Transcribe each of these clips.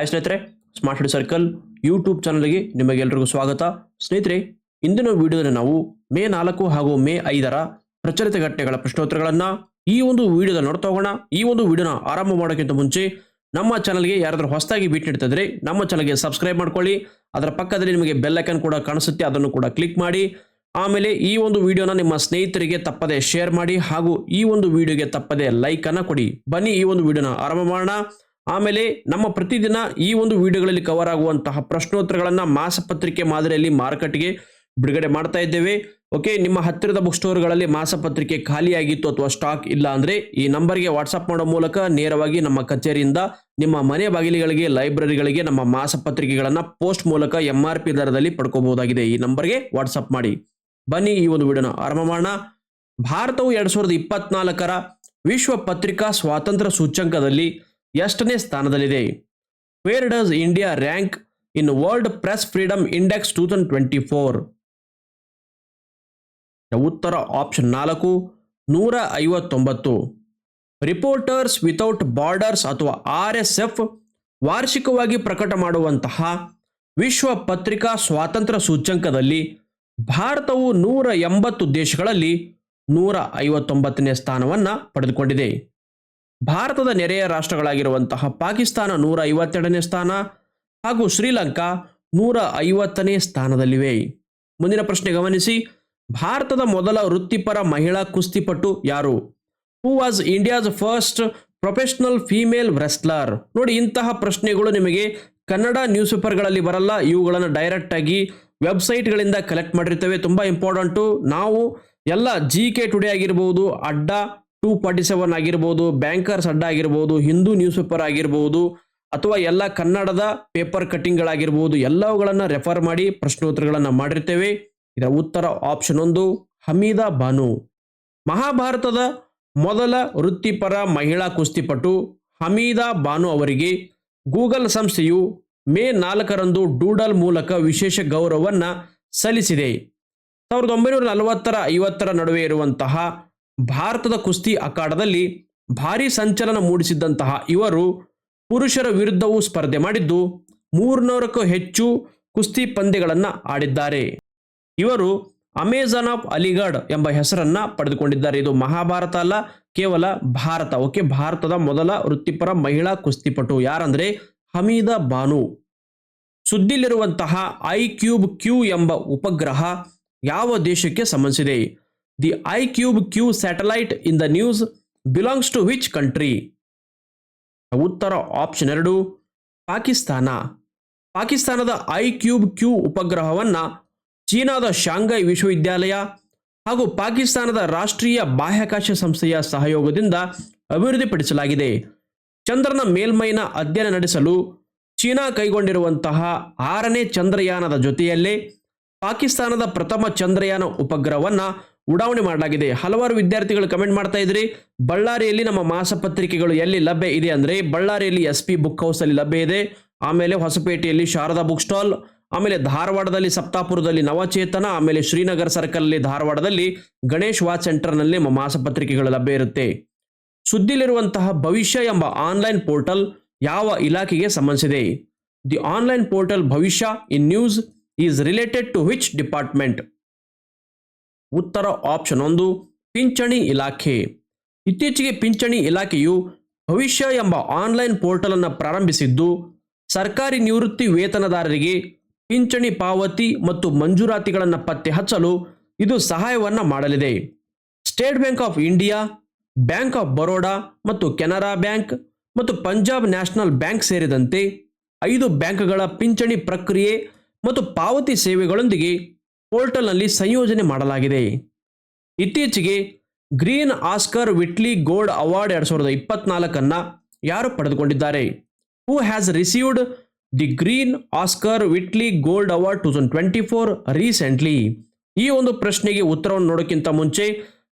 Hi ಸ್ನೇಹಿತರೆ smart study circle YouTube ಚಾನಲ್ಗೆ ನಿಮಗೆಲ್ಲರಿಗೂ ಸ್ವಾಗತ. ಸ್ನೇಹಿತರೆ, ಇಂದಿನ ವಿಡಿಯೋದಲ್ಲಿ ನಾವು ಮೇ ನಾಲ್ಕು ಹಾಗೂ ಮೇ ಐದರ ಪ್ರಚಲಿತ ಘಟನೆಗಳ ಪ್ರಶ್ನೋತ್ತರಗಳನ್ನು ಈ ಒಂದು ವಿಡಿಯೋದಲ್ಲಿ ನೋಡ್ತಾ ಹೋಗೋಣ. ಈ ಒಂದು ವಿಡಿಯೋನ ಆರಂಭ ಮಾಡೋಕ್ಕಿಂತ ಮುಂಚೆ ನಮ್ಮ ಚಾನಲ್ಗೆ ಯಾರಾದರೂ ಹೊಸದಾಗಿ ಭೇಟಿ ನೀಡ್ತಿದ್ರೆ ನಮ್ಮ ಚಾನಲ್ಗೆ ಸಬ್ಸ್ಕ್ರೈಬ್ ಮಾಡ್ಕೊಳ್ಳಿ. ಅದರ ಪಕ್ಕದಲ್ಲಿ ನಿಮಗೆ ಬೆಲ್ ಐಕನ್ ಕೂಡ ಕಾಣಿಸುತ್ತೆ, ಅದನ್ನು ಕೂಡ ಕ್ಲಿಕ್ ಮಾಡಿ. ಆಮೇಲೆ ಈ ಒಂದು ವಿಡಿಯೋನ ನಿಮ್ಮ ಸ್ನೇಹಿತರಿಗೆ ತಪ್ಪದೆ ಶೇರ್ ಮಾಡಿ ಹಾಗೂ ಈ ಒಂದು ವಿಡಿಯೋಗೆ ತಪ್ಪದೆ ಲೈಕನ್ನು ಕೊಡಿ. ಬನ್ನಿ ಈ ಒಂದು ವಿಡಿಯೋನ ಆರಂಭ ಮಾಡೋಣ. ಆಮೇಲೆ ನಮ್ಮ ಪ್ರತಿದಿನ ಈ ಒಂದು ವಿಡಿಯೋಗಳಲ್ಲಿ ಕವರ್ ಆಗುವಂತಹ ಪ್ರಶ್ನೋತ್ತರಗಳನ್ನು ಮಾಸಪತ್ರಿಕೆ ಮಾದರಿಯಲ್ಲಿ ಮಾರುಕಟ್ಟೆಗೆ ಬಿಡುಗಡೆ ಮಾಡ್ತಾ ಇದ್ದೇವೆ. ಓಕೆ ನಿಮ್ಮ ಹತ್ತಿರದ ಬುಕ್ ಸ್ಟೋರ್ಗಳಲ್ಲಿ ಮಾಸಪತ್ರಿಕೆ ಖಾಲಿಯಾಗಿತ್ತು ಅಥವಾ ಸ್ಟಾಕ್ ಇಲ್ಲ ಅಂದರೆ ಈ ನಂಬರ್ಗೆ ವಾಟ್ಸಪ್ ಮಾಡೋ ಮೂಲಕ ನೇರವಾಗಿ ನಮ್ಮ ಕಚೇರಿಯಿಂದ ನಿಮ್ಮ ಮನೆ ಬಾಗಿಲುಗಳಿಗೆ ಲೈಬ್ರರಿಗಳಿಗೆ ನಮ್ಮ ಮಾಸಪತ್ರಿಕೆಗಳನ್ನು ಪೋಸ್ಟ್ ಮೂಲಕ ಎಂ ಆರ್ ಪಿ ದರದಲ್ಲಿ ಪಡ್ಕೋಬಹುದಾಗಿದೆ. ಈ ನಂಬರ್ಗೆ ವಾಟ್ಸಪ್ ಮಾಡಿ. ಬನ್ನಿ ಈ ಒಂದು ವಿಡಿಯೋನ ಆರಂಭ ಮಾಡೋಣ. ಭಾರತವು ಎರಡು ಸಾವಿರದ ವಿಶ್ವ ಪತ್ರಿಕಾ ಸ್ವಾತಂತ್ರ್ಯ ಸೂಚ್ಯಂಕದಲ್ಲಿ ಎಷ್ಟನೇ ಸ್ಥಾನದಲ್ಲಿದೆ? Where does India rank in World Press Freedom Index two thousand twenty four ಉತ್ತರ ಆಪ್ಷನ್ ನಾಲ್ಕು ನೂರ ಐವತ್ತೊಂಬತ್ತು ರಿಪೋರ್ಟರ್ಸ್ ವಿತೌಟ್ ಬಾರ್ಡರ್ಸ್ ಅಥವಾ ಆರ್ ಎಸ್ ಎಫ್ ವಾರ್ಷಿಕವಾಗಿ ಪ್ರಕಟ ಮಾಡುವಂತಹ ವಿಶ್ವ ಪತ್ರಿಕಾ ಸ್ವಾತಂತ್ರ್ಯ ಸೂಚ್ಯಂಕದಲ್ಲಿ ಭಾರತವು ನೂರ ಎಂಬತ್ತು ದೇಶಗಳಲ್ಲಿ ನೂರ ಐವತ್ತೊಂಬತ್ತನೇ ಸ್ಥಾನವನ್ನು ಪಡೆದುಕೊಂಡಿದೆ. ಭಾರತದ ನೆರೆಯ ರಾಷ್ಟ್ರಗಳಾಗಿರುವಂತಹ ಪಾಕಿಸ್ತಾನ ನೂರ ಐವತ್ತೆರಡನೇ ಸ್ಥಾನ ಹಾಗೂ ಶ್ರೀಲಂಕಾ ನೂರ ಐವತ್ತನೇ ಸ್ಥಾನದಲ್ಲಿವೆ. ಮುಂದಿನ ಪ್ರಶ್ನೆ ಗಮನಿಸಿ. ಭಾರತದ ಮೊದಲ ವೃತ್ತಿಪರ ಮಹಿಳಾ ಕುಸ್ತಿಪಟು ಯಾರು? Who was India's first professional female wrestler ನೋಡಿ, ಇಂತಹ ಪ್ರಶ್ನೆಗಳು ನಿಮಗೆ ಕನ್ನಡ ನ್ಯೂಸ್ ಪೇಪರ್ಗಳಲ್ಲಿ ಬರಲ್ಲ. ಇವುಗಳನ್ನು ಡೈರೆಕ್ಟ್ ಆಗಿ ವೆಬ್ಸೈಟ್ಗಳಿಂದ ಕಲೆಕ್ಟ್ ಮಾಡಿರ್ತೇವೆ. ತುಂಬ ಇಂಪಾರ್ಟೆಂಟು ನಾವು ಎಲ್ಲ ಜಿ ಕೆ ಟುಡೇ ಆಗಿರ್ಬೋದು, ಅಡ್ಡ ಟೂ ಫಾರ್ಟಿ ಸೆವೆನ್ ಆಗಿರ್ಬೋದು, ಬ್ಯಾಂಕರ್ಸ್ ಅಡ್ಡ ಆಗಿರ್ಬೋದು, ಹಿಂದೂ ನ್ಯೂಸ್ ಪೇಪರ್ ಆಗಿರ್ಬೋದು, ಅಥವಾ ಎಲ್ಲ ಕನ್ನಡದ ಪೇಪರ್ ಕಟ್ಟಿಂಗ್ಗಳಾಗಿರ್ಬೋದು, ಎಲ್ಲವುಗಳನ್ನು ರೆಫರ್ ಮಾಡಿ ಪ್ರಶ್ನೋತ್ತರಗಳನ್ನು ಮಾಡಿರ್ತೇವೆ. ಇದರ ಉತ್ತರ ಆಪ್ಷನ್ ಒಂದು, ಹಮೀದಾ ಬಾನು. ಮಹಾಭಾರತದ ಮೊದಲ ವೃತ್ತಿಪರ ಮಹಿಳಾ ಕುಸ್ತಿಪಟು ಹಮೀದಾ ಬಾನು ಅವರಿಗೆ ಗೂಗಲ್ ಸಂಸ್ಥೆಯು ಮೇ ನಾಲ್ಕರಂದು ಡೂಡಲ್ ಮೂಲಕ ವಿಶೇಷ ಗೌರವವನ್ನು ಸಲ್ಲಿಸಿದೆ. ಸಾವಿರದ ಒಂಬೈನೂರ ನಲವತ್ತರ ಐವತ್ತರ ನಡುವೆ ಇರುವಂತಹ ಭಾರತದ ಕುಸ್ತಿ ಅಖಾಡದಲ್ಲಿ ಭಾರಿ ಸಂಚಲನ ಮೂಡಿಸಿದ್ದಂತಹ ಇವರು ಪುರುಷರ ವಿರುದ್ಧವೂ ಸ್ಪರ್ಧೆ ಮಾಡಿದ್ದು ಮೂರ್ನೂರಕ್ಕೂ ಹೆಚ್ಚು ಕುಸ್ತಿ ಪಂದ್ಯಗಳನ್ನು ಆಡಿದ್ದಾರೆ. ಇವರು ಅಮೆಜಾನ್ ಆಫ್ ಅಲಿಗಢ್ ಎಂಬ ಹೆಸರನ್ನ ಪಡೆದುಕೊಂಡಿದ್ದಾರೆ. ಇದು ಮಹಾಭಾರತ ಅಲ್ಲ, ಕೇವಲ ಭಾರತ. ಓಕೆ, ಭಾರತದ ಮೊದಲ ವೃತ್ತಿಪರ ಮಹಿಳಾ ಕುಸ್ತಿಪಟು ಯಾರಂದ್ರೆ ಹಮೀದಾ ಬಾನು. ಸುದ್ದಿಲಿರುವಂತಹ ಐ ಕ್ಯೂಬ್ ಕ್ಯೂ ಎಂಬ ಉಪಗ್ರಹ ಯಾವ ದೇಶಕ್ಕೆ ಸಂಬಂಧಿಸಿದೆ? The I cube Q satellite in the news belongs to which country ಉತ್ತರ ಆಪ್ಷನ್ ಎರಡು, ಪಾಕಿಸ್ತಾನ. ಪಾಕಿಸ್ತಾನದ ಐ ಕ್ಯೂಬ್ ಕ್ಯೂ ಉಪಗ್ರಹವನ್ನು ಚೀನಾದ ಶಾಂಘೈ ವಿಶ್ವವಿದ್ಯಾಲಯ ಹಾಗೂ ಪಾಕಿಸ್ತಾನದ ರಾಷ್ಟ್ರೀಯ ಬಾಹ್ಯಾಕಾಶ ಸಂಸ್ಥೆಯ ಸಹಯೋಗದಿಂದ ಅಭಿವೃದ್ಧಿಪಡಿಸಲಾಗಿದೆ. ಚಂದ್ರನ ಮೇಲ್ಮೈನ ಅಧ್ಯಯನ ನಡೆಸಲು ಚೀನಾ ಕೈಗೊಂಡಿರುವಂತಹ ಆರನೇ ಚಂದ್ರಯಾನದ ಜೊತೆಯಲ್ಲೇ ಪಾಕಿಸ್ತಾನದ ಪ್ರಥಮ ಚಂದ್ರಯಾನ ಉಪಗ್ರಹವನ್ನ ಉಡಾವಣೆ ಮಾಡಲಾಗಿದೆ. ಹಲವಾರು ವಿದ್ಯಾರ್ಥಿಗಳು ಕಮೆಂಟ್ ಮಾಡ್ತಾ ಇದ್ರಿ, ಬಳ್ಳಾರಿಯಲ್ಲಿ ನಮ್ಮ ಮಾಸಪತ್ರಿಕೆಗಳು ಎಲ್ಲಿ ಲಭ್ಯ ಇದೆ ಅಂದ್ರೆ, ಬಳ್ಳಾರಿಯಲ್ಲಿ ಎಸ್ ಪಿ ಬುಕ್ ಹೌಸ್ ಅಲ್ಲಿ ಲಭ್ಯ ಇದೆ. ಆಮೇಲೆ ಹೊಸಪೇಟೆಯಲ್ಲಿ ಶಾರದಾ ಬುಕ್ ಸ್ಟಾಲ್, ಆಮೇಲೆ ಧಾರವಾಡದಲ್ಲಿ ಸಪ್ತಾಪುರದಲ್ಲಿ ನವಚೇತನ, ಆಮೇಲೆ ಶ್ರೀನಗರ್ ಸರ್ಕಲ್ ಅಲ್ಲಿ ಧಾರವಾಡದಲ್ಲಿ ಗಣೇಶ್ ವಾಚ್ ಸೆಂಟರ್ನಲ್ಲಿ ನಮ್ಮ ಮಾಸಪತ್ರಿಕೆಗಳು ಲಭ್ಯ ಇರುತ್ತೆ. ಸುದ್ದಿಲಿರುವಂತಹ ಭವಿಷ್ಯ ಎಂಬ ಆನ್ಲೈನ್ ಪೋರ್ಟಲ್ ಯಾವ ಇಲಾಖೆಗೆ ಸಂಬಂಧಿಸಿದೆ? The online portal Bhavishya in news is related to which department? ಉತ್ತರ ಆಪ್ಷನ್ ಒಂದು, ಪಿಂಚಣಿ ಇಲಾಖೆ. ಇತ್ತೀಚೆಗೆ ಪಿಂಚಣಿ ಇಲಾಖೆಯು ಭವಿಷ್ಯ ಎಂಬ ಆನ್ಲೈನ್ ಪೋರ್ಟಲ್ ಅನ್ನು ಪ್ರಾರಂಭಿಸಿದ್ದು, ಸರ್ಕಾರಿ ನಿವೃತ್ತಿ ವೇತನದಾರರಿಗೆ ಪಿಂಚಣಿ ಪಾವತಿ ಮತ್ತು ಮಂಜೂರಾತಿಗಳನ್ನು ಪತ್ತೆ ಹಚ್ಚಲು ಇದು ಸಹಾಯವನ್ನು ಮಾಡಲಿದೆ. State Bank of India Bank of Baroda ಮತ್ತು ಕೆನರಾ ಬ್ಯಾಂಕ್ ಮತ್ತು ಪಂಜಾಬ್ ನ್ಯಾಷನಲ್ ಬ್ಯಾಂಕ್ ಸೇರಿದಂತೆ ಐದು ಬ್ಯಾಂಕ್ಗಳ ಪಿಂಚಣಿ ಪ್ರಕ್ರಿಯೆ ಮತ್ತು ಪಾವತಿ ಸೇವೆಗಳೊಂದಿಗೆ ಪೋರ್ಟಲ್ನಲ್ಲಿ ಸಂಯೋಜನೆ ಮಾಡಲಾಗಿದೆ. ಇತ್ತೀಚೆಗೆ Green Oscar Whitley Gold Award ಎರಡು ಸಾವಿರದ ಇಪ್ಪತ್ನಾಲ್ಕನ್ನು ಯಾರು ಪಡೆದುಕೊಂಡಿದ್ದಾರೆ? Who has received the Green Oscar Whitley Gold Award two thousand twenty four recently ಈ ಒಂದು ಪ್ರಶ್ನೆಗೆ ಉತ್ತರವನ್ನು ನೋಡೋಕ್ಕಿಂತ ಮುಂಚೆ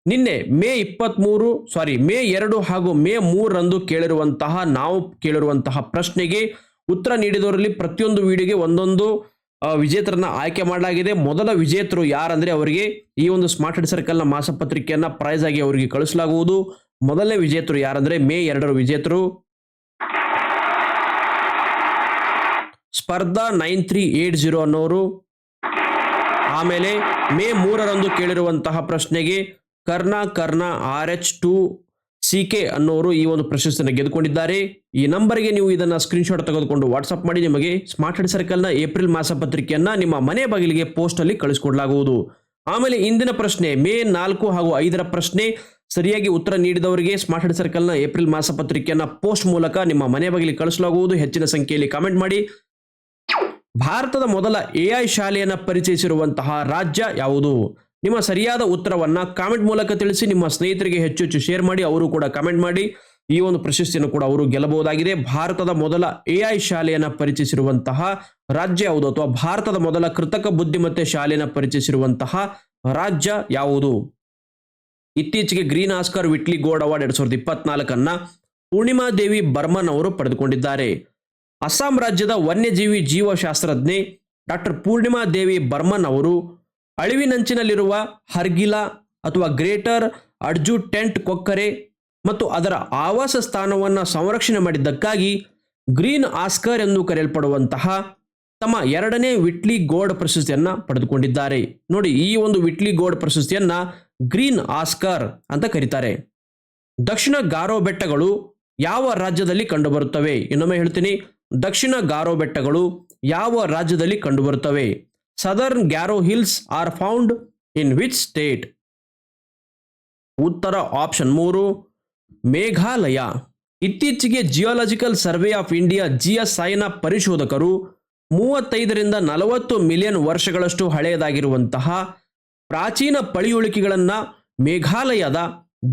ನಿನ್ನೆ ಮೇ ಇಪ್ಪತ್ತ್ಮೂರು ಸಾರಿ ಮೇ ಎರಡು ಹಾಗೂ ಮೇ ಮೂರರಂದು ಕೇಳಿರುವಂತಹ, ನಾವು ಕೇಳಿರುವಂತಹ ಪ್ರಶ್ನೆಗೆ ಉತ್ತರ ನೀಡಿದವರಲ್ಲಿ ಪ್ರತಿಯೊಂದು ವಿಡಿಯೋಗೆ ಒಂದೊಂದು ವಿಜೇತರನ್ನ ಆಯ್ಕೆ ಮಾಡಲಾಗಿದೆ. ಮೊದಲ ವಿಜೇತರು ಯಾರಂದ್ರೆ ಅವರಿಗೆ ಈ ಒಂದು ಸ್ಮಾರ್ಟ್ ಹೆಡ್ ಸರ್ಕಲ್ನ ಮಾಸಪತ್ರಿಕೆಯನ್ನ ಪ್ರೈಸ್ ಆಗಿ ಅವರಿಗೆ ಕಳಿಸಲಾಗುವುದು. ಮೊದಲನೇ ವಿಜೇತರು ಯಾರಂದ್ರೆ ಮೇ ಎರಡರ ವಿಜೇತರು. ಸ್ಪರ್ಧಾ ನೈನ್ ತ್ರೀ ಏಟ್ ಜೀರೋ ಅನ್ನೋರು. ಆಮೇಲೆ ಮೇ ಮೂರರಂದು ಕೇಳಿರುವಂತಹ ಪ್ರಶ್ನೆಗೆ Karna Karna R H two C K ಅನ್ನೋರು ಈ ಒಂದು ಪ್ರಶಸ್ತಿಯನ್ನು ಗೆದ್ದುಕೊಂಡಿದ್ದಾರೆ. ಈ ನಂಬರ್ಗೆ ನೀವು ಇದನ್ನ ಸ್ಕ್ರೀನ್ಶಾಟ್ ತೆಗೆದುಕೊಂಡು ವಾಟ್ಸ್ಆಪ್ ಮಾಡಿ ನಿಮಗೆ ಸ್ಮಾರ್ಟ್ ಹೆಡ್ ಸರ್ಕಲ್ನ ಏಪ್ರಿಲ್ ಮಾಸ ಪತ್ರಿಕೆಯನ್ನು ನಿಮ್ಮ ಮನೆ ಬಾಗಿಲಿಗೆ ಪೋಸ್ಟ್ ಕಳಿಸ್ಕೊಡಲಾಗುವುದು ಕಳಿಸಿಕೊಡಲಾಗುವುದು. ಆಮೇಲೆ ಇಂದಿನ ಪ್ರಶ್ನೆ, ಮೇ ನಾಲ್ಕು ಹಾಗೂ ಐದರ ಪ್ರಶ್ನೆ, ಸರಿಯಾಗಿ ಉತ್ತರ ನೀಡಿದವರಿಗೆ ಸ್ಮಾರ್ಟ್ ಹೆಡ್ ಸರ್ಕಲ್ನ ಏಪ್ರಿಲ್ ಮಾಸ ಪತ್ರಿಕೆಯನ್ನು ಪೋಸ್ಟ್ ಮೂಲಕ ನಿಮ್ಮ ಮನೆ ಬಾಗಿಲಿಗೆ ಕಳಿಸಲಾಗುವುದು. ಹೆಚ್ಚಿನ ಸಂಖ್ಯೆಯಲ್ಲಿ ಕಾಮೆಂಟ್ ಮಾಡಿ. ಭಾರತದ ಮೊದಲ ಎಐ ಶಾಲೆಯನ್ನು ಪರಿಚಯಿಸಿರುವಂತಹ ರಾಜ್ಯ ಯಾವುದು? ನಿಮ್ಮ ಸರಿಯಾದ ಉತ್ತರವನ್ನ ಕಾಮೆಂಟ್ ಮೂಲಕ ತಿಳಿಸಿ, ನಿಮ್ಮ ಸ್ನೇಹಿತರಿಗೆ ಹೆಚ್ಚು ಹೆಚ್ಚು ಶೇರ್ ಮಾಡಿ, ಅವರು ಕೂಡ ಕಾಮೆಂಟ್ ಮಾಡಿ. ಈ ಒಂದು ಪ್ರಶಸ್ತಿಯನ್ನು ಕೂಡ ಅವರು ಗೆಲ್ಲಬಹುದಾಗಿದೆ. ಭಾರತದ ಮೊದಲ ಎಐ ಶಾಲೆಯನ್ನು ಪರಿಚಯಿಸಿರುವಂತಹ ರಾಜ್ಯ ಯಾವುದು ಅಥವಾ ಭಾರತದ ಮೊದಲ ಕೃತಕ ಬುದ್ಧಿಮತ್ತೆ ಶಾಲೆಯನ್ನು ಪರಿಚಯಿಸಿರುವಂತಹ ರಾಜ್ಯ ಯಾವುದು? ಇತ್ತೀಚೆಗೆ Green Oscar Whitley Gold Award ಎರಡ್ ಸಾವಿರದ ಇಪ್ಪತ್ನಾಲ್ಕನ್ನ ಪೂರ್ಣಿಮಾ ದೇವಿ ಬರ್ಮನ್ ಅವರು ಪಡೆದುಕೊಂಡಿದ್ದಾರೆ. ಅಸ್ಸಾಂ ರಾಜ್ಯದ ವನ್ಯಜೀವಿ ಜೀವಶಾಸ್ತ್ರಜ್ಞೆ ಡಾಕ್ಟರ್ ಪೂರ್ಣಿಮಾ ದೇವಿ ಬರ್ಮನ್ ಅವರು ಅಳಿವಿನಂಚಿನಲ್ಲಿರುವ ಹರ್ಗಿಲಾ ಅಥವಾ ಗ್ರೇಟರ್ ಅಡ್ಜು ಟೆಂಟ್ ಕೊಕ್ಕರೆ ಮತ್ತು ಅದರ ಆವಾಸ ಸ್ಥಾನವನ್ನು ಸಂರಕ್ಷಣೆ ಮಾಡಿದ್ದಕ್ಕಾಗಿ ಗ್ರೀನ್ ಆಸ್ಕರ್ ಎಂದು ಕರೆಯಲ್ಪಡುವಂತಹ ತಮ್ಮ ಎರಡನೇ ವಿಟ್ಲಿ ಗೋಡ್ ಪ್ರಶಸ್ತಿಯನ್ನು ಪಡೆದುಕೊಂಡಿದ್ದಾರೆ. ನೋಡಿ, ಈ ಒಂದು ವಿಟ್ಲಿ ಗೋಡ್ ಪ್ರಶಸ್ತಿಯನ್ನು ಗ್ರೀನ್ ಆಸ್ಕರ್ ಅಂತ ಕರೀತಾರೆ. ದಕ್ಷಿಣ ಗಾರೋ ಬೆಟ್ಟಗಳು ಯಾವ ರಾಜ್ಯದಲ್ಲಿ ಕಂಡುಬರುತ್ತವೆ? ಇನ್ನೊಮ್ಮೆ ಹೇಳ್ತೀನಿ. ದಕ್ಷಿಣ ಗಾರೋ ಬೆಟ್ಟಗಳು ಯಾವ ರಾಜ್ಯದಲ್ಲಿ ಕಂಡುಬರುತ್ತವೆ? Southern Garo hills are found in which state ಉತ್ತರ ಆಪ್ಷನ್ ಮೂರು, ಮೇಘಾಲಯ. ಇತ್ತೀಚೆಗೆ ಜಿಯೋಲಾಜಿಕಲ್ ಸರ್ವೆ ಆಫ್ ಇಂಡಿಯಾ ಜಿಎಸ್ಐನ ಪರಿಶೋಧಕರು ಮೂವತ್ತೈದರಿಂದ ನಲವತ್ತು ಮಿಲಿಯನ್ ವರ್ಷಗಳಷ್ಟು ಹಳೆಯದಾಗಿರುವಂತಹ ಪ್ರಾಚೀನ ಪಳಿಯುಳಿಕೆಗಳನ್ನು ಮೇಘಾಲಯದ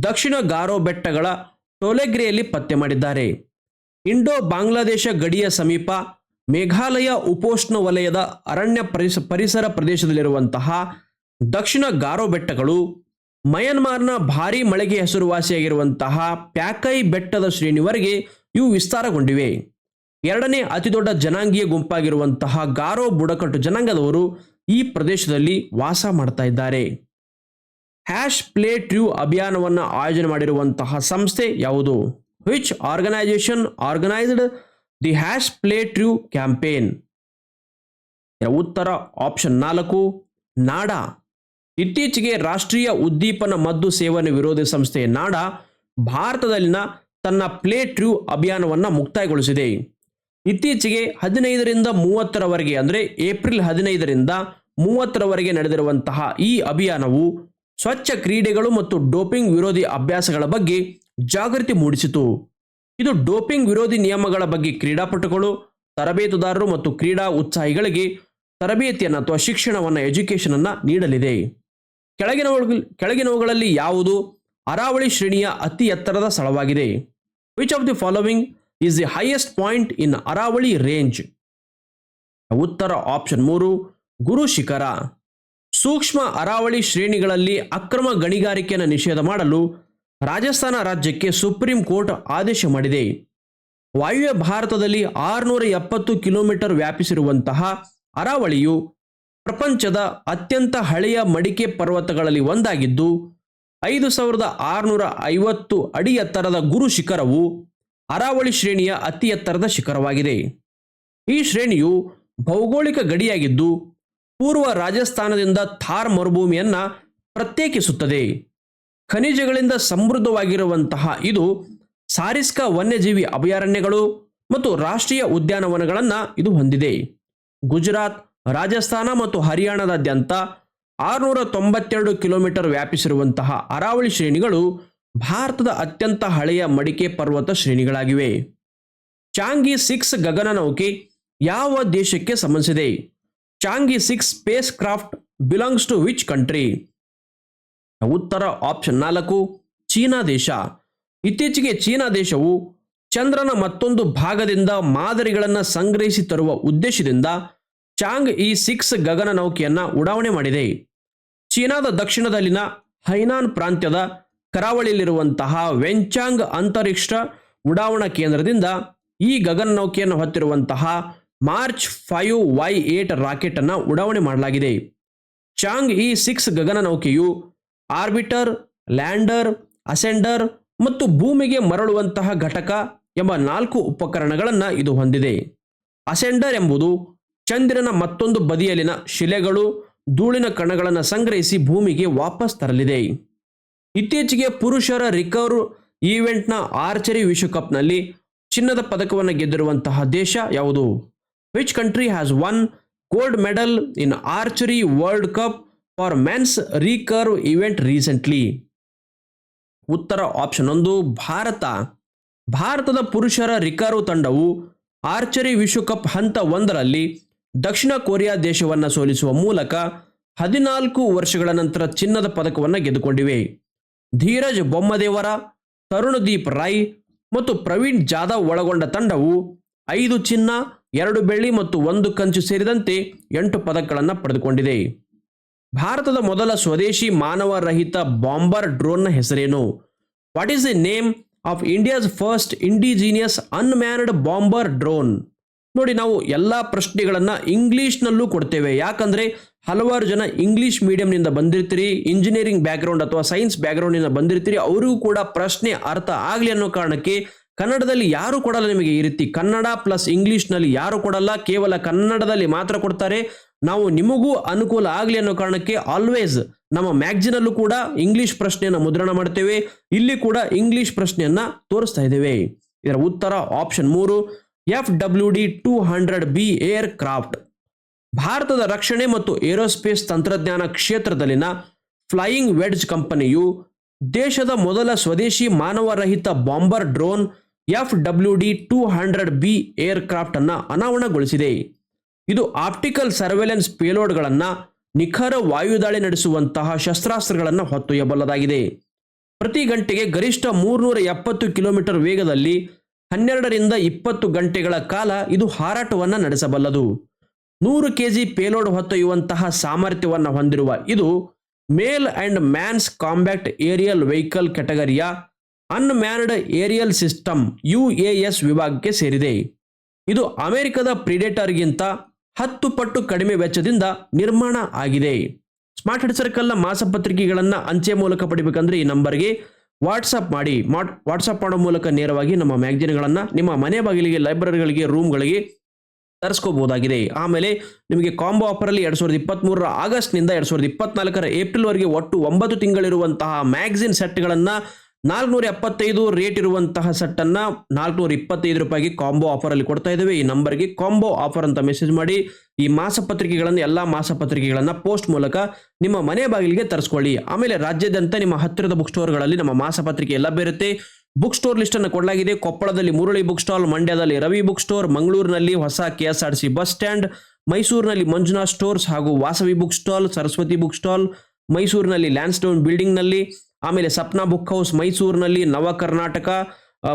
ದಕ್ಷಿಣ ಗಾರೋ ಬೆಟ್ಟಗಳ ಟೋಲೆಗ್ರೆಯಲ್ಲಿ ಪತ್ತೆ ಮಾಡಿದ್ದಾರೆ. ಇಂಡೋ ಬಾಂಗ್ಲಾದೇಶ ಗಡಿಯ ಸಮೀಪ ಮೇಘಾಲಯ ಉಪೋಷ್ಣ ವಲಯದ ಅರಣ್ಯ ಪರಿಸ, ಪರಿಸರ ಪ್ರದೇಶದಲ್ಲಿರುವಂತಹ ದಕ್ಷಿಣ ಗಾರೋ ಬೆಟ್ಟಗಳು, ಮಯನ್ಮಾರ್ನ ಭಾರಿ ಮಳೆಗೆ ಹೆಸರುವಾಸಿಯಾಗಿರುವಂತಹ ಪ್ಯಾಕೈ ಬೆಟ್ಟದ ಶ್ರೇಣಿವರೆಗೆ ಇವು ವಿಸ್ತಾರಗೊಂಡಿವೆ. ಎರಡನೇ ಅತಿದೊಡ್ಡ ಜನಾಂಗೀಯ ಗುಂಪಾಗಿರುವಂತಹ ಗಾರೋ ಬುಡಕಟ್ಟು ಜನಾಂಗದವರು ಈ ಪ್ರದೇಶದಲ್ಲಿ ವಾಸ ಮಾಡ್ತಾ ಇದ್ದಾರೆ. ಹ್ಯಾಶ್ ಪ್ಲೇ ಟ್ರೂ ಅಭಿಯಾನವನ್ನು ಆಯೋಜನೆ ಮಾಡಿರುವಂತಹ ಸಂಸ್ಥೆ ಯಾವುದು? Which organisation organised the hash play true campaign ಉತ್ತರ ಆಪ್ಷನ್ ನಾಲ್ಕು ನಾಡಾ ಇತ್ತೀಚೆಗೆ ರಾಷ್ಟ್ರೀಯ ಉದ್ದೀಪನ ಮದ್ದು ಸೇವನೆ ವಿರೋಧಿ ಸಂಸ್ಥೆ ನಾಡಾ ಭಾರತದಲ್ಲಿನ ತನ್ನ ಪ್ಲೇ ಟ್ರೂ ಅಭಿಯಾನವನ್ನು ಮುಕ್ತಾಯಗೊಳಿಸಿದೆ ಇತ್ತೀಚೆಗೆ ಹದಿನೈದರಿಂದ ಮೂವತ್ತರವರೆಗೆ ಅಂದರೆ ಏಪ್ರಿಲ್ ಹದಿನೈದರಿಂದ ಮೂವತ್ತರವರೆಗೆ ನಡೆದಿರುವಂತಹ ಈ ಅಭಿಯಾನವು ಸ್ವಚ್ಛ ಕ್ರೀಡೆಗಳು ಮತ್ತು ಡೋಪಿಂಗ್ ವಿರೋಧಿ ಅಭ್ಯಾಸಗಳ ಬಗ್ಗೆ ಜಾಗೃತಿ ಮೂಡಿಸಿತು ಇದು ಡೋಪಿಂಗ್ ವಿರೋಧಿ ನಿಯಮಗಳ ಬಗ್ಗೆ ಕ್ರೀಡಾಪಟುಗಳು, ತರಬೇತುದಾರರು ಮತ್ತು ಕ್ರೀಡಾ ಉತ್ಸಾಹಿಗಳಿಗೆ ತರಬೇತಿಯನ್ನು ಅಥವಾ ಶಿಕ್ಷಣವನ್ನು ಎಜುಕೇಶನ್ ಅನ್ನ ನೀಡಲಿದೆ. ಕೆಳಗಿನ ಕೆಳಗಿನವುಗಳಲ್ಲಿ ಯಾವುದು? ಅರಾವಳಿ ಶ್ರೇಣಿಯ ಅತಿ ಎತ್ತರದ ಸ್ಥಳವಾಗಿದೆ. Which of the following is the highest point in Aravalli range ಉತ್ತರ ಆಪ್ಷನ್ ಮೂರು, ಗುರು ಶಿಖರ. ಸೂಕ್ಷ್ಮ ಅರಾವಳಿ ಶ್ರೇಣಿಗಳಲ್ಲಿ ಅಕ್ರಮ ಗಣಿಗಾರಿಕೆಯನ್ನು ನಿಷೇಧ ಮಾಡಲು ರಾಜಸ್ಥಾನ ರಾಜ್ಯಕ್ಕೆ ಸುಪ್ರೀಂ ಕೋರ್ಟ್ ಆದೇಶ ಮಾಡಿದೆ. ವಾಯುವ್ಯ ಭಾರತದಲ್ಲಿ ಆರುನೂರ ಎಪ್ಪತ್ತು ಕಿಲೋಮೀಟರ್ ವ್ಯಾಪಿಸಿರುವಂತಹ ಅರಾವಳಿಯು ಪ್ರಪಂಚದ ಅತ್ಯಂತ ಹಳೆಯ ಮಡಿಕೆ ಪರ್ವತಗಳಲ್ಲಿ ಒಂದಾಗಿದ್ದು, ಐದು ಸಾವಿರದ ಆರುನೂರ ಐವತ್ತು ಅಡಿ ಎತ್ತರದ ಗುರು ಶಿಖರವು ಅರಾವಳಿ ಶ್ರೇಣಿಯ ಅತಿ ಎತ್ತರದ ಶಿಖರವಾಗಿದೆ. ಈ ಶ್ರೇಣಿಯು ಭೌಗೋಳಿಕ ಗಡಿಯಾಗಿದ್ದು, ಪೂರ್ವ ರಾಜಸ್ಥಾನದಿಂದ ಥಾರ್ ಮರುಭೂಮಿಯನ್ನು ಪ್ರತ್ಯೇಕಿಸುತ್ತದೆ. ಖನಿಜಗಳಿಂದ ಸಮೃದ್ಧವಾಗಿರುವಂತಹ ಇದು ಸಾರಿಸ್ಕ ವನ್ಯಜೀವಿ ಅಭಯಾರಣ್ಯಗಳು ಮತ್ತು ರಾಷ್ಟ್ರೀಯ ಉದ್ಯಾನವನಗಳನ್ನು ಇದು ಹೊಂದಿದೆ. ಗುಜರಾತ್, ರಾಜಸ್ಥಾನ ಮತ್ತು ಹರಿಯಾಣದಾದ್ಯಂತ ಆರುನೂರ ತೊಂಬತ್ತೆರಡು ಕಿಲೋಮೀಟರ್ ವ್ಯಾಪಿಸಿರುವಂತಹ ಅರಾವಳಿ ಶ್ರೇಣಿಗಳು ಭಾರತದ ಅತ್ಯಂತ ಹಳೆಯ ಮಡಿಕೆ ಪರ್ವತ ಶ್ರೇಣಿಗಳಾಗಿವೆ. ಚಾಂಗಿ ಸಿಕ್ಸ್ ಗಗನನೌಕೆ ಯಾವ ದೇಶಕ್ಕೆ ಸಂಬಂಧಿಸಿದೆ? Chang'e six spacecraft belongs to which country? ಉತ್ತರ ಆಪ್ಷನ್ ನಾಲ್ಕು, ಚೀನಾ ದೇಶ. ಇತ್ತೀಚೆಗೆ ಚೀನಾ ದೇಶವು ಚಂದ್ರನ ಮತ್ತೊಂದು ಭಾಗದಿಂದ ಮಾದರಿಗಳನ್ನು ಸಂಗ್ರಹಿಸಿ ತರುವ ಉದ್ದೇಶದಿಂದ ಚಾಂಗ್ ಈ ಸಿಕ್ಸ್ ಗಗನ ನೌಕೆಯನ್ನು ಉಡಾವಣೆ ಮಾಡಿದೆ. ಚೀನಾದ ದಕ್ಷಿಣದಲ್ಲಿನ ಹೈನಾನ್ ಪ್ರಾಂತ್ಯದ ಕರಾವಳಿಯಲ್ಲಿರುವಂತಹ ವೆಂಚಾಂಗ್ ಅಂತರಿಕ್ಷ ಉಡಾವಣಾ ಕೇಂದ್ರದಿಂದ ಈ ಗಗನ ನೌಕೆಯನ್ನು ಹೊತ್ತಿರುವಂತಹ March five Y eight rocket ಅನ್ನು ಉಡಾವಣೆ ಮಾಡಲಾಗಿದೆ. ಚಾಂಗ್ ಈ ಸಿಕ್ಸ್ ಗಗನ ನೌಕೆಯು ಆರ್ಬಿಟರ್, ಲ್ಯಾಂಡರ್, ಅಸೆಂಡರ್ ಮತ್ತು ಭೂಮಿಗೆ ಮರಳುವಂತಹ ಘಟಕ ಎಂಬ ನಾಲ್ಕು ಉಪಕರಣಗಳನ್ನು ಇದು ಹೊಂದಿದೆ. ಅಸೆಂಡರ್ ಎಂಬುದು ಚಂದ್ರನ ಮತ್ತೊಂದು ಬದಿಯಲ್ಲಿನ ಶಿಲೆಗಳು, ಧೂಳಿನ ಕಣಗಳನ್ನು ಸಂಗ್ರಹಿಸಿ ಭೂಮಿಗೆ ವಾಪಸ್ ತರಲಿದೆ. ಇತ್ತೀಚೆಗೆ ಪುರುಷರ ರಿಕವರ್ ಈವೆಂಟ್ನ ಆರ್ಚರಿ ವಿಶ್ವಕಪ್ನಲ್ಲಿ ಚಿನ್ನದ ಪದಕವನ್ನು ಗೆದ್ದಿರುವಂತಹ ದೇಶ ಯಾವುದು? Which country has won gold medal in archery World Cup for men's recurve event recently ಉತ್ತರ ಆಪ್ಷನ್ ಒಂದು, ಭಾರತ. ಭಾರತದ ಪುರುಷರ ರಿಕರ್ವ್ ತಂಡವು ಆರ್ಚರಿ ವಿಶ್ವಕಪ್ ಹಂತ ಒಂದರಲ್ಲಿ ದಕ್ಷಿಣ ಕೊರಿಯಾ ದೇಶವನ್ನು ಸೋಲಿಸುವ ಮೂಲಕ ಹದಿನಾಲ್ಕು ವರ್ಷಗಳ ನಂತರ ಚಿನ್ನದ ಪದಕವನ್ನು ಗೆದ್ದುಕೊಂಡಿವೆ. ಧೀರಜ್ ಬೊಮ್ಮದೇವರ, ತರುಣದೀಪ್ ರಾಯ್ ಮತ್ತು ಪ್ರವೀಣ್ ಜಾಧವ್ ಒಳಗೊಂಡ ತಂಡವು ಐದು ಚಿನ್ನ, ಎರಡು ಬೆಳ್ಳಿ ಮತ್ತು ಒಂದು ಕಂಚು ಸೇರಿದಂತೆ ಎಂಟು ಪದಕಗಳನ್ನು ಪಡೆದುಕೊಂಡಿದೆ. ಭಾರತದ ಮೊದಲ ಸ್ವದೇಶಿ ಮಾನವರಹಿತ ಬಾಂಬರ್ ಡ್ರೋನ್ನ ಹೆಸರೇನು? What is the name of India's first indigenous unmanned bomber drone ನೋಡಿ, ನಾವು ಎಲ್ಲ ಪ್ರಶ್ನೆಗಳನ್ನು ಇಂಗ್ಲೀಷ್ನಲ್ಲೂ ಕೊಡ್ತೇವೆ. ಯಾಕಂದರೆ ಹಲವಾರು ಜನ ಇಂಗ್ಲೀಷ್ ಮೀಡಿಯಂನಿಂದ ಬಂದಿರ್ತೀರಿ ಇಂಜಿನಿಯರಿಂಗ್ ಬ್ಯಾಕ್ಗ್ರೌಂಡ್ ಅಥವಾ ಸೈನ್ಸ್ ಬ್ಯಾಕ್ಗ್ರೌಂಡಿಂದ ಬಂದಿರ್ತೀರಿ ಅವರಿಗೂ ಕೂಡ ಪ್ರಶ್ನೆ ಅರ್ಥ ಆಗಲಿ ಅನ್ನೋ ಕಾರಣಕ್ಕೆ ಕನ್ನಡದಲ್ಲಿ ಯಾರು ಕೊಡಲ್ಲ ನಿಮಗೆ ಈ ರೀತಿ. ಕನ್ನಡ ಪ್ಲಸ್ ಇಂಗ್ಲೀಷ್ನಲ್ಲಿ ಯಾರು ಕೊಡಲ್ಲ, ಕೇವಲ ಕನ್ನಡದಲ್ಲಿ ಮಾತ್ರ ಕೊಡ್ತಾರೆ. ನಾವು ನಿಮಗೂ ಅನುಕೂಲ ಆಗಲಿ ಅನ್ನೋ ಕಾರಣಕ್ಕೆ ಆಲ್ವೇಸ್ ನಮ್ಮ ಮ್ಯಾಗ್ಜಿನಲ್ಲೂ ಕೂಡ ಇಂಗ್ಲಿಷ್ ಪ್ರಶ್ನೆಯನ್ನು ಮುದ್ರಣ ಮಾಡ್ತೇವೆ. ಇಲ್ಲಿ ಕೂಡ ಇಂಗ್ಲಿಷ್ ಪ್ರಶ್ನೆಯನ್ನ ತೋರಿಸ್ತಾ ಇದ್ದೇವೆ. ಇದರ ಉತ್ತರ ಆಪ್ಷನ್ ಮೂರು F W D two hundred B aircraft ಭಾರತದ ರಕ್ಷಣೆ ಮತ್ತು ಏರೋಸ್ಪೇಸ್ ತಂತ್ರಜ್ಞಾನ ಕ್ಷೇತ್ರದಲ್ಲಿನ ಫ್ಲೈಯಿಂಗ್ ವೆಡ್ಜ್ ಕಂಪನಿಯು ದೇಶದ ಮೊದಲ ಸ್ವದೇಶಿ ಮಾನವರಹಿತ bomber drone F W D two hundred B aircraft ಅನ್ನು ಅನಾವರಣಗೊಳಿಸಿದೆ. ಇದು ಆಪ್ಟಿಕಲ್ ಸರ್ವೆಲೆನ್ಸ್ ಪೇಲೋಡ್ಗಳನ್ನು ನಿಖರ ವಾಯುದಾಳಿ ನಡೆಸುವಂತಹ ಶಸ್ತ್ರಾಸ್ತ್ರಗಳನ್ನು ಹೊತ್ತೊಯ್ಯಬಲ್ಲದಾಗಿದೆ. ಪ್ರತಿ ಗಂಟೆಗೆ ಗರಿಷ್ಠ ಮೂರ್ನೂರ ಎಪ್ಪತ್ತು ಕಿಲೋಮೀಟರ್ ವೇಗದಲ್ಲಿ ಹನ್ನೆರಡರಿಂದ ಇಪ್ಪತ್ತು ಗಂಟೆಗಳ ಕಾಲ ಇದು ಹಾರಾಟವನ್ನು ನಡೆಸಬಲ್ಲದು. ನೂರು ಕೆಜಿ ಪೇಲೋಡ್ ಹೊತ್ತೊಯ್ಯುವಂತಹ ಸಾಮರ್ಥ್ಯವನ್ನು ಹೊಂದಿರುವ ಇದು male and man's combat aerial vehicle ಕ್ಯಾಟಗರಿಯ unmanned aerial system U A S ವಿಭಾಗಕ್ಕೆ ಸೇರಿದೆ. ಇದು ಅಮೆರಿಕದ ಪ್ರಿಡೇಟರ್ಗಿಂತ ಹತ್ತು ಪಟ್ಟು ಕಡಿಮೆ ವೆಚ್ಚದಿಂದ ನಿರ್ಮಾಣ ಆಗಿದೆ. ಸ್ಮಾರ್ಟ್ ಹೆಡ್ ಸರ್ಕಲ್ನ ಮಾಸಪತ್ರಿಕೆಗಳನ್ನು ಅಂಚೆ ಮೂಲಕ ಪಡಿಬೇಕಂದ್ರೆ ಈ ನಂಬರ್ಗೆ ವಾಟ್ಸಪ್ ಮಾಡಿ. ವಾಟ್ಸಪ್ ಮಾಡೋ ಮೂಲಕ ನೇರವಾಗಿ ನಮ್ಮ ಮ್ಯಾಗ್ಜಿನ್ಗಳನ್ನು ನಿಮ್ಮ ಮನೆ ಬಾಗಿಲಿಗೆ, ಲೈಬ್ರರಿಗಳಿಗೆ, ರೂಮ್ಗಳಿಗೆ ತರಿಸ್ಕೋಬಹುದಾಗಿದೆ ಆಮೇಲೆ ನಿಮಗೆ ಕಾಂಬೋ ಆಫರಲ್ಲಿ ಎರಡು ಸಾವಿರದ ಇಪ್ಪತ್ತ್ಮೂರರ ಆಗಸ್ಟ್ನಿಂದ ಎರಡು ಸಾವಿರದ ಇಪ್ಪತ್ನಾಲ್ಕರ ಏಪ್ರಿಲ್ವರೆಗೆ ಒಟ್ಟು ಒಂಬತ್ತು ತಿಂಗಳಿರುವಂತಹ ಮ್ಯಾಗಝಿನ್ ಸೆಟ್ಗಳನ್ನು ನಾಲ್ಕುನೂರ ಎಪ್ಪತ್ತೈದು ರೇಟ್ ಇರುವಂತಹ ಸೆಟ್ಟನ್ನು ನಾಲ್ಕುನೂರ ಇಪ್ಪತ್ತೈದು ರೂಪಾಯಿಗೆ ಕಾಂಬೋ ಆಫರಲ್ಲಿ ಕೊಡ್ತಾ ಇದ್ದೇವೆ. ಈ ನಂಬರ್ಗೆ ಕಾಂಬೋ ಆಫರ್ ಅಂತ ಮೆಸೇಜ್ ಮಾಡಿ, ಈ ಮಾಸಪತ್ರಿಕೆಗಳನ್ನು ಎಲ್ಲ ಮಾಸಪತ್ರಿಕೆಗಳನ್ನು ಪೋಸ್ಟ್ ಮೂಲಕ ನಿಮ್ಮ ಮನೆ ಬಾಗಿಲಿಗೆ ತರಿಸ್ಕೊಳ್ಳಿ. ಆಮೇಲೆ ರಾಜ್ಯಾದ್ಯಂತ ನಿಮ್ಮ ಹತ್ತಿರದ ಬುಕ್ ಸ್ಟೋರ್ಗಳಲ್ಲಿ ನಮ್ಮ ಮಾಸಪತ್ರಿಕೆ ಎಲ್ಲ ಬೇರುತ್ತೆ. ಬುಕ್ ಸ್ಟೋರ್ ಲಿಸ್ಟ್ ಅನ್ನು ಕೊಡಲಾಗಿದೆ. ಕೊಪ್ಪಳದಲ್ಲಿ ಮುರಳಿ ಬುಕ್ ಸ್ಟಾಲ್ ಮಂಡ್ಯದಲ್ಲಿ ರವಿ ಬುಕ್ ಸ್ಟೋರ್ ಮಂಗಳೂರಿನಲ್ಲಿ ಹೊಸ K S R C bus stand ಮೈಸೂರಿನಲ್ಲಿ ಮಂಜುನಾಥ್ ಸ್ಟೋರ್ಸ್ ಹಾಗೂ Vasavi book stall Saraswati book stall ಮೈಸೂರಿನಲ್ಲಿ ಲ್ಯಾಂಡ್ಸ್ಟೋನ್ ಬಿಲ್ಡಿಂಗ್ನಲ್ಲಿ ಆಮೇಲೆ ಸಪ್ನಾ ಬುಕ್ ಹೌಸ್ ಮೈಸೂರಿನಲ್ಲಿ, ನವ ಕರ್ನಾಟಕ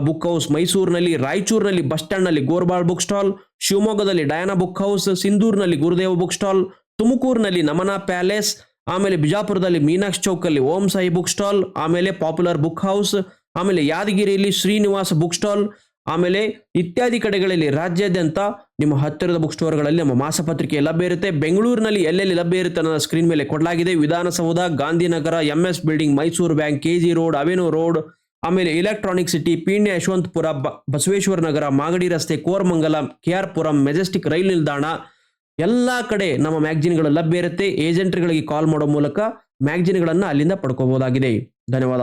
ಬುಕ್ ಹೌಸ್ ಮೈಸೂರಿನಲ್ಲಿ, ರಾಯಚೂರಿನಲ್ಲಿ, ಬಸ್ ಸ್ಟ್ಯಾಂಡ್ನಲ್ಲಿ ಗೋರ್ಬಾಳ್ ಬುಕ್ ಸ್ಟಾಲ್, ಶಿವಮೊಗ್ಗದಲ್ಲಿ ಡಯಾನಾ ಬುಕ್ ಹೌಸ್, ಸಿಂಧೂರಿನಲ್ಲಿ ಗುರುದೇವ ಬುಕ್ ಸ್ಟಾಲ್, ತುಮಕೂರಿನಲ್ಲಿ ನಮನ ಪ್ಯಾಲೇಸ್, ಆಮೇಲೆ ಬಿಜಾಪುರದಲ್ಲಿ ಮೀನಾಕ್ಷಿ ಚೌಕಲ್ಲಿ ಓಂ ಸಾಯಿ ಬುಕ್ ಸ್ಟಾಲ್, ಆಮೇಲೆ ಪಾಪ್ಯುಲರ್ ಬುಕ್ ಹೌಸ್, ಆಮೇಲೆ ಯಾದಗಿರಿಯಲ್ಲಿ ಶ್ರೀನಿವಾಸ ಬುಕ್ ಸ್ಟಾಲ್ ಆಮೇಲೆ ಇತ್ಯಾದಿ ಕಡೆಗಳಲ್ಲಿ ರಾಜ್ಯಾದ್ಯಂತ ನಿಮ್ಮ ಹತ್ತಿರದ ಬುಕ್ ಸ್ಟೋರ್ಗಳಲ್ಲಿ ನಮ್ಮ ಮಾಸಪತ್ರಿಕೆ ಲಭ್ಯ ಇರುತ್ತೆ. ಬೆಂಗಳೂರಿನಲ್ಲಿ ಎಲ್ಲೆಲ್ಲಿ ಲಭ್ಯ ಇರುತ್ತೆ ಅನ್ನೋ ಸ್ಕ್ರೀನ್ ಮೇಲೆ ಕೊಡಲಾಗಿದೆ. Vidhana Soudha, Gandhinagar M S building Mysuru bank K G road avenue road ಆಮೇಲೆ ಎಲೆಕ್ಟ್ರಾನಿಕ್ ಸಿಟಿ ಪೀಣ್ಯ ಯಶವಂತಪುರ ಬಸವೇಶ್ವರ ನಗರ, ಮಾಗಡಿ ರಸ್ತೆ, Koramangala K R Puram Majestic rail ನಿಲ್ದಾಣ. ಎಲ್ಲ ಕಡೆ ನಮ್ಮ ಮ್ಯಾಗ್ಜಿನ್ಗಳು ಲಭ್ಯ ಇರುತ್ತೆ. ಏಜೆಂಟ್ಗಳಿಗೆ ಕಾಲ್ ಮಾಡೋ ಮೂಲಕ ಮ್ಯಾಗ್ಜಿನ್ಗಳನ್ನು ಅಲ್ಲಿಂದ ಪಡ್ಕೋಬಹುದಾಗಿದೆ ಧನ್ಯವಾದ.